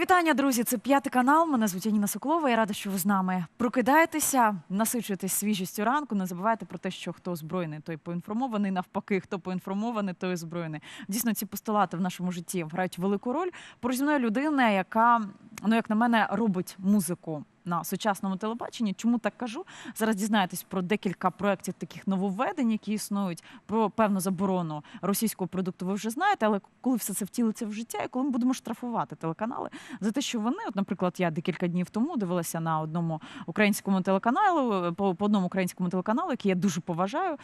Вітання, друзі. Це п'ятий канал. Мене звуть Аніна Соколова. Я рада, що ви з нами прокидаєтеся, насичуєтесь свіжістю ранку. Не забувайте про те, що хто озброєний, той поінформований. Навпаки, хто поінформований, той озброєний. Дійсно, ці постулати в нашому житті грають велику роль. Поруч мною людина, яка, ну як на мене, робить музику. На сучасному телебаченні, чому так кажу? Зараз дізнаєтесь про декілька проєктів таких нововведень, які існують, про певну заборону російського продукту. Ви вже знаєте, але коли все це втілиться в життя, і коли ми будемо штрафувати телеканали за те, що вони, от, наприклад, я декілька днів тому дивилася на одному українському телеканалу, по, по одному українському телеканалу, який я дуже поважаю,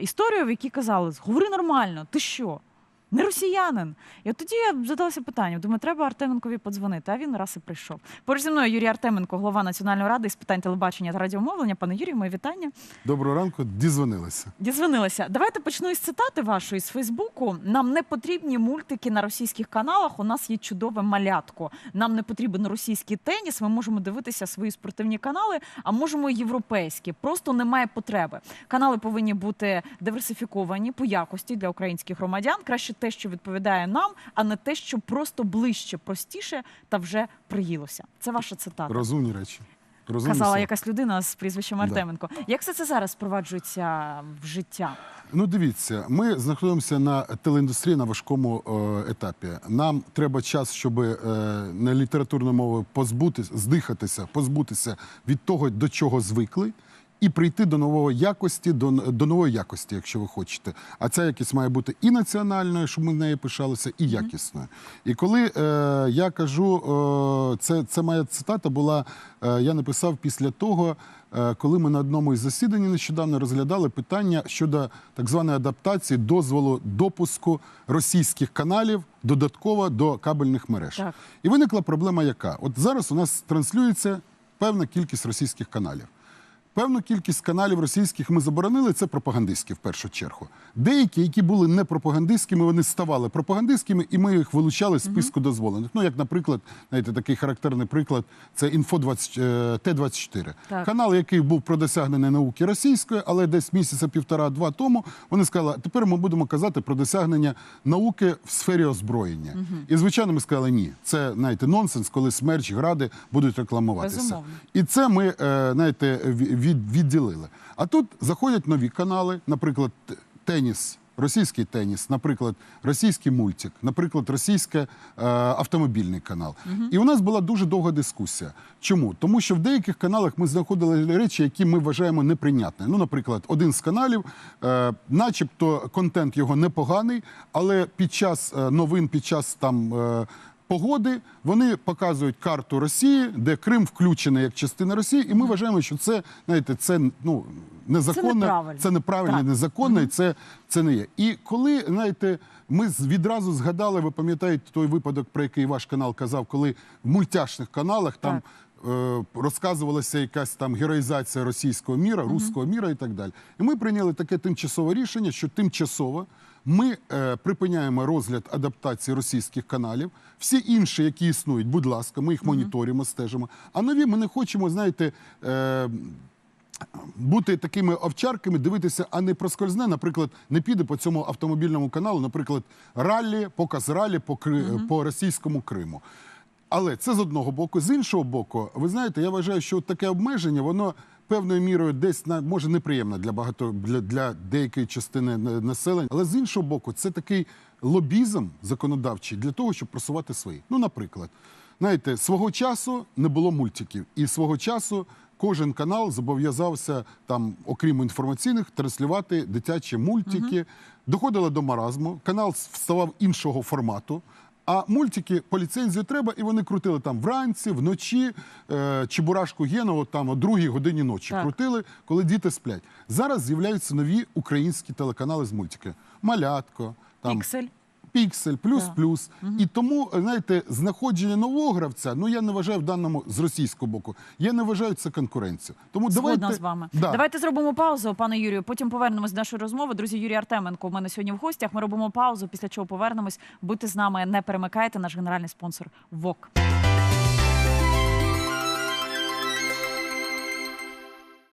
історію, в якій казали: говори нормально, ти що? Не росіянин. І от тоді я задалася питанням. Думаю, треба Артеменкові подзвонити. А він раз і прийшов. Поруч зі мною Юрій Артеменко, голова Національної ради з питань телебачення та радіомовлення. Пане Юрію, мої вітання. Доброго ранку, дізвонилися. Дізвонилася. Давайте почну із цитати вашої з Фейсбуку. Нам не потрібні мультики на російських каналах. У нас є чудове малятко. Нам не потрібен російський теніс. Ми можемо дивитися свої спортивні канали, а можемо європейські. Просто немає потреби. Канали повинні бути диверсифіковані по якості для українських громадян. Краще те, що відповідає нам, а не те, що просто ближче, простіше та вже приїлося. Це ваша цитата. Розумні речі. Розумні Казала слова. якась людина з прізвищем Да. Як все це зараз впроваджується в життя? Ну, дивіться, ми знаходимося на телеіндустрії на важкому е, етапі. Нам треба час, щоб е, на літературною мовою позбутися, здихатися, позбутися від того, до чого звикли. І прийти до нової якості, до, до нової якості, якщо ви хочете. А ця якість має бути і національною, щоб ми нею пишалися, і якісною. І коли е, я кажу, е, це, це моя цитата була, е, я написав після того, е, коли ми на одному із засідань нещодавно розглядали питання щодо так званої адаптації дозволу допуску російських каналів додатково до кабельних мереж. Так. І виникла проблема, яка от зараз у нас транслюється певна кількість російських каналів. Певну кількість каналів російських ми заборонили, це пропагандистські в першу чергу. Деякі, які були не пропагандистськими, вони ставали пропагандистськими, і ми їх вилучали з списку дозволених. Ну, як, наприклад, знаєте, такий характерний приклад це інфо 20, е, Т-24. Так. Канал, який був про досягнення науки російської, але десь місяця півтора-два тому вони сказали, тепер ми будемо казати про досягнення науки в сфері озброєння. І звичайно, ми сказали, ні, це знаєте, нонсенс, коли смерч, гради будуть рекламуватися. Безумовно. І це ми, е, знаєте, від, відділили. А тут заходять нові канали, наприклад, теніс. Російський теніс, наприклад, російський мультик, наприклад, російський е, автомобільний канал. І у нас була дуже довга дискусія. Чому? Тому що в деяких каналах ми знаходили речі, які ми вважаємо неприйнятними. Ну, наприклад, один з каналів, е, начебто контент його непоганий, але під час е, новин, під час там. Е, Погоди. Вони показують карту Росії, де Крим включений як частина Росії, і ми вважаємо, що це знаєте, це ну незаконно, це неправильно, незаконно, і це, це не є. І коли знаєте, ми відразу згадали, ви пам'ятаєте той випадок, про який ваш канал казав, коли в мультяшних каналах там. е, Розказувалася якась там героїзація російського міра, руського міра і так далі. І ми прийняли таке тимчасове рішення, що тимчасово ми е, припиняємо розгляд адаптації російських каналів. Всі інші, які існують, будь ласка, ми їх моніторимо, стежимо. А нові ми не хочемо, знаєте. Е, бути такими овчарками, дивитися, а не проскользне, наприклад, не піде по цьому автомобільному каналу, наприклад, раллі, показ раллі по, Кри... по російському Криму. Але це з одного боку. З іншого боку, ви знаєте, я вважаю, що таке обмеження, воно певною мірою десь на може неприємне для багато для, для деякої частини населення. Але з іншого боку, це такий лобізм законодавчий для того, щоб просувати свої. Ну, наприклад, знаєте, свого часу не було мультиків, і свого часу кожен канал зобов'язався там, окрім інформаційних, транслювати дитячі мультики. Доходило до маразму. Канал ставав іншого формату. А мультики по ліцензію треба, і вони крутили там вранці, вночі, е, Чебурашку Генову там о другій годині ночі Так. крутили, коли діти сплять. Зараз з'являються нові українські телеканали з мультики. Малятко, там Піксель. Піксель, плюс Так. плюс. І тому, знаєте, знаходження нового гравця, ну я не вважаю в даному з російського боку. Я не вважаю це конкуренцію. Тому Згодна давайте з вами. Да. Давайте зробимо паузу, пане Юрію. Потім повернемось до нашої розмови. Друзі, Юрій Артеменко у мене сьогодні в гостях. Ми робимо паузу, після чого повернемось. Будьте з нами, не перемикайте. Наш генеральний спонсор ВОК.